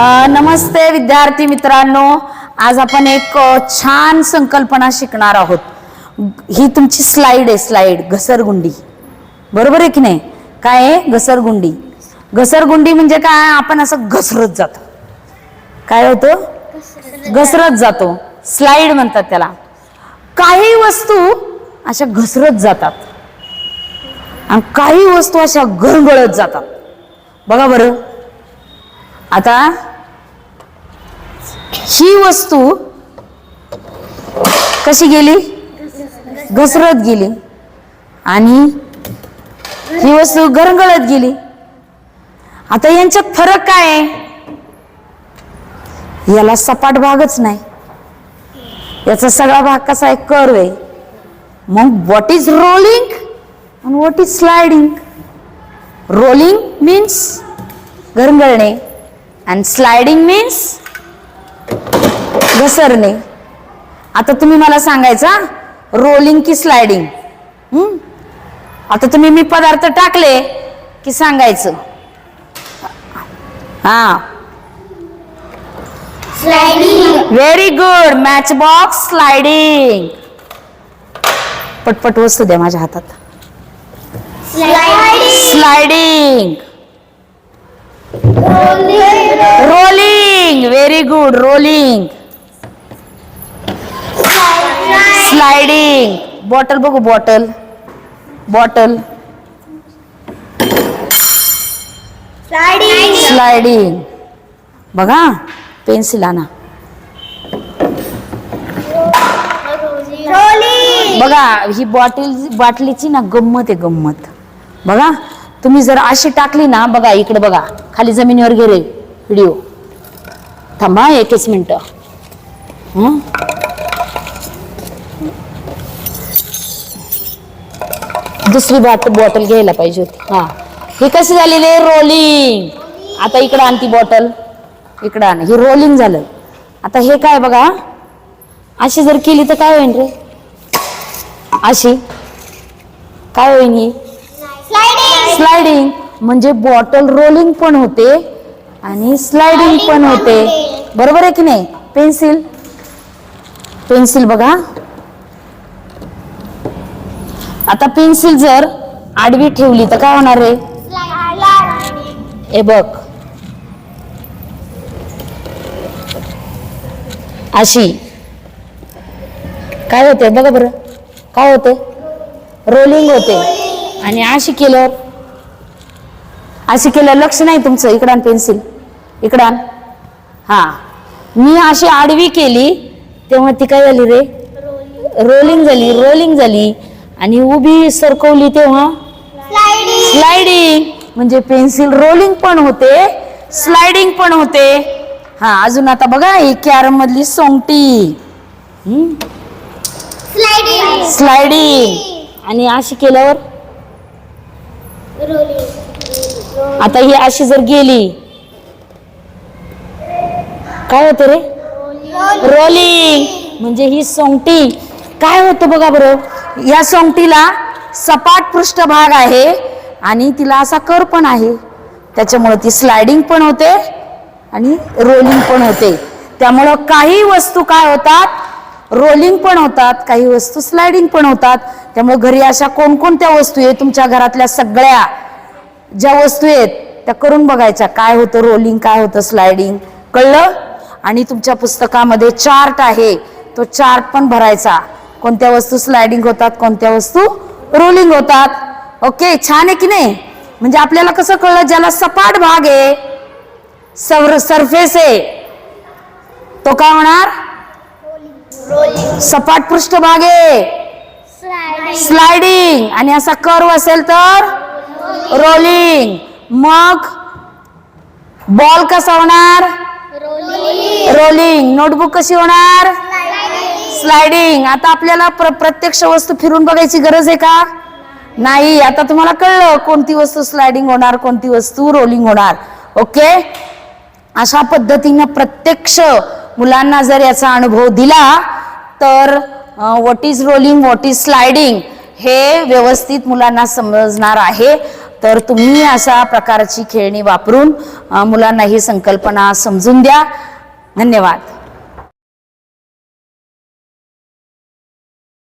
नमस्ते विद्यार्थी मित्रांनो. आज आपण एक छान संकल्पना शिकणार आहोत. ही तुमची स्लाइड आहे स्लाइड घसरगुंडी. बरोबर आहे की नाही? काय आहे? घसरगुंडी. घसरगुंडी म्हणजे काय? आपण असं घसरत जातो. काय होतं? घसरत जातो. स्लाइड म्हणतात त्याला. काही वस्तू अशा घसरत जातात. आणि काही वस्तू अशा घरगळत जातात. बघा बरं. आता ही वस्तू कशी गेली? घसरत गेली. आणि ही वस्तू गरंगळत गेली. आता यांच्यात फरक काय आहे? याला सपाट भागच नाही. याचा सगळा भाग कसा आहे? कर्व आहे. मग व्हॉट इज रोलिंग आणि what is sliding rolling means घरंगळणे आणि स्लायडिंग मीन्स घसरणे. आता तुम्ही मला सांगायचा रोलिंग की स्लायडिंग हम्म? आता तुम्ही मी पदार्थ टाकले की सांगायचं. हा. Sliding very good match box sliding पटपट वस्तू द्या माझ्या हातात. Sliding sliding rolling very good rolling sliding bottle बघू बॉटल बॉटल स्लायडिंग बघा पेन्सिल आणा. बघा ही बॉटल बाटलीची ना गंमत आहे गंमत. बघा तुम्ही जर अशी टाकली ना बघा इकडे बघा खाली जमिनीवर गेले व्हिडिओ थांबा एकच मिनिट. दुसरी बाट बॉटल घ्यायला पाहिजे होती. हा. ही कशी झालेली? आहे रोलिंग आता इकडं आण ती बॉटल इकडं आण. ही रोलिंग झालं. आता हे काय बघा? अशी जर केली तर काय होईल रे? अशी. काय होईल ही? स्लायडिंग म्हणजे बॉटल रोलिंग पण होते आणि स्लायडिंग पण होते. बरोबर आहे की नाही? पेन्सिल पेन्सिल बघा. आता पेन्सिल जर आडवी ठेवली तर काय होणार आहे? हे बघ. अशी. काय होते? बघा बरं. काय होते? रोलिंग होते. आणि अशी केल्यावर? अशी केल्यावर लक्ष नाही तुमचं. इकडं पेन्सिल. इकडं हा. मी अशी आडवी केली तेव्हा ती काय झाली रे? रोलिंग झाली रोलिंग झाली. आणि उभी सरकवली तेव्हा? स्लायडिंग म्हणजे पेन्सिल रोलिंग पण होते स्लायडिंग पण होते. हा अजून आता बघा ही कॅरम मधली सोंगटी. स्लायडिंग स्लायडिंग आणि अशी केल्यावर? आता ही अशी जर गेली काय होतं रे? रोलिंग म्हणजे ही सोंगटी. काय होतं बघा बरं या सोंगटीला सपाट पृष्ठभाग आहे आणि तिला असा कर पण आहे. त्याच्यामुळं ती स्लायडिंग पण होते आणि रोलिंग पण होते. त्यामुळं काही वस्तू काय होतात? रोलिंग पण होतात काही वस्तू स्लायडिंग पण होतात. त्यामुळे घरी अशा कोणकोणत्या वस्तू आहे तुमच्या घरातल्या सगळ्या? ज्या वस्तू आहेत त्या करून बघायच्या. काय होतं रोलिंग काय होतं स्लायडिंग कळलं? आणि तुमच्या पुस्तकामध्ये चार्ट आहे. तो चार्ट पण भरायचा. कोणत्या वस्तू स्लायडिंग होतात कोणत्या वस्तू रोलिंग होतात. ओके छान आहे की नाही? म्हणजे आपल्याला कसं कळलं? ज्याला सपाट भाग आहे सर सरफेस आहे तो काय होणार? रोलिंग सपाट पृष्ठभाग आहे. स्लायडिंग आणि असा कर्व असेल तर? रोलिंग मग बॉल कसा होणार? रोलिंग नोटबुक कशी होणार? स्लायडिंग आता आपल्याला प्र प्रत्यक्ष वस्तू फिरून बघायची गरज आहे का? नाही. आता तुम्हाला कळलं कोणती वस्तू स्लायडिंग होणार कोणती वस्तू रोलिंग होणार. ओके अशा पद्धतीनं प्रत्यक्ष मुलांना जर याचा अनुभव दिला तर what is rolling what is sliding हे व्यवस्थित मुलांना समजणार आहे. तर तुम्ही अशा प्रकारची खेळणी वापरून मुलांना ही संकल्पना समजून द्या. धन्यवाद.